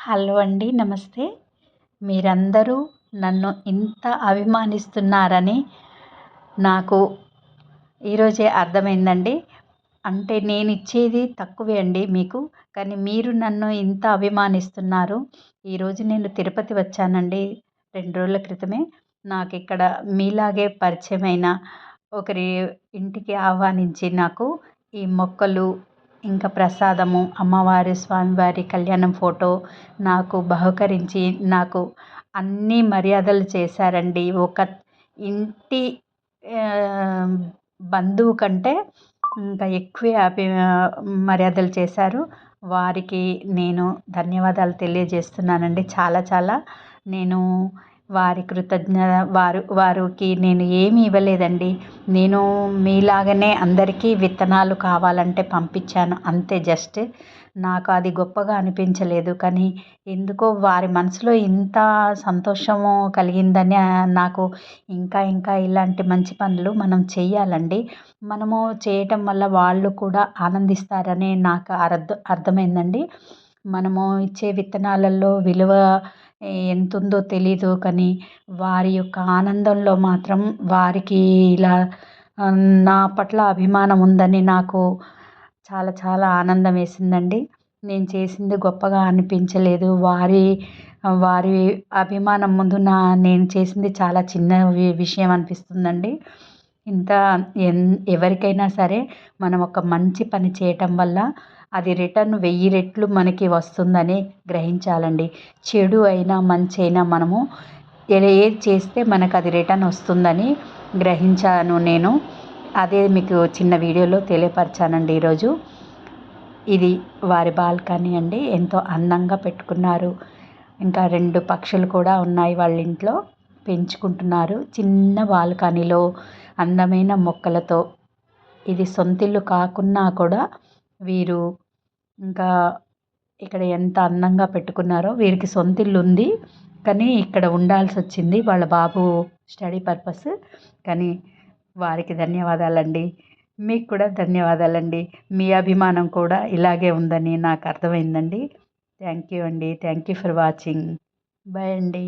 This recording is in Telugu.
హలో అండి నమస్తే. మీరందరూ నన్ను ఇంత అభిమానిస్తున్నారని నాకు ఈరోజే అర్థమైందండి. అంటే నేను ఇచ్చేది తక్కువే అండి మీకు కానీ మీరు నన్ను ఇంత అభిమానిస్తున్నారు. ఈరోజు నేను తిరుపతి వచ్చానండి రెండు రోజుల క్రితమే. నాకు ఇక్కడ మీలాగే పరిచయమైన ఒకరి ఇంటికి ఆహ్వానించి నాకు ఈ మొక్కలు ఇంకా ప్రసాదము అమ్మవారి స్వామివారి కళ్యాణం ఫోటో నాకు బహుకరించి నాకు అన్ని మర్యాదలు చేశారండి. ఒక ఇంటి బంధువు కంటే ఇంకా ఎక్కువే అభి మర్యాదలు చేశారు. వారికి నేను ధన్యవాదాలు తెలియజేస్తున్నానండి. చాలా చాలా నేను వారి కృతజ్ఞ వారు వారికి నేను ఏమీ ఇవ్వలేదండి. నేను మీలాగనే అందరికీ విత్తనాలు కావాలంటే పంపించాను. అంతే జస్ట్. నాకు అది గొప్పగా అనిపించలేదు. కానీ ఎందుకో వారి మనసులో ఇంత సంతోషము కలిగిందని నాకు ఇంకా ఇంకా ఇలాంటి మంచి పనులు మనం చేయాలండి మనము చేయటం వల్ల వాళ్ళు కూడా ఆనందిస్తారని నాకు అర్థ అర్థమైందండి. మనము ఇచ్చే విత్తనాలలో విలువ ఎంత ఉందో తెలీదు కానీ వారి యొక్క ఆనందంలో మాత్రం వారికి ఇలా నా పట్ల అభిమానం ఉందని నాకు చాలా చాలా ఆనందం వేసిందండి. నేను చేసింది గొప్పగా అనిపించలేదు. వారి వారి అభిమానం ముందు నా నేను చేసింది చాలా చిన్న విషయం అనిపిస్తుందండి. ఇంత ఎన్ ఎవరికైనా సరే మనం ఒక మంచి పని చేయటం వల్ల అది రిటర్న్ వెయ్యి రెట్లు మనకి వస్తుందని గ్రహించాలండి. చెడు అయినా మంచి అయినా మనము ఏది చేస్తే మనకు అది రిటర్న్ వస్తుందని గ్రహించాను నేను. అదే మీకు చిన్న వీడియోలో తెలియపరిచానండి ఈరోజు. ఇది వారి బాల్కనీ అండి. ఎంతో అందంగా పెట్టుకున్నారు. ఇంకా రెండు పక్షులు కూడా ఉన్నాయి వాళ్ళ ఇంట్లో పెంచుకుంటున్నారు. చిన్న బాల్కనీలో అందమైన మొక్కలతో. ఇది సొంతిల్లు కాకున్నా కూడా వీరు ఇంకా ఇక్కడ ఎంత అందంగా పెట్టుకున్నారో వీరికి సొంతిల్లు ఉంది కానీ ఇక్కడ ఉండాల్సి వచ్చింది వాళ్ళ బాబు స్టడీ పర్పస్. కానీ వారికి ధన్యవాదాలండి. మీకు కూడా ధన్యవాదాలండి. మీ అభిమానం కూడా ఇలాగే ఉందని నాకు అర్థమైందండి. థ్యాంక్ యూ అండి. Thank you for watching. Bye అండి.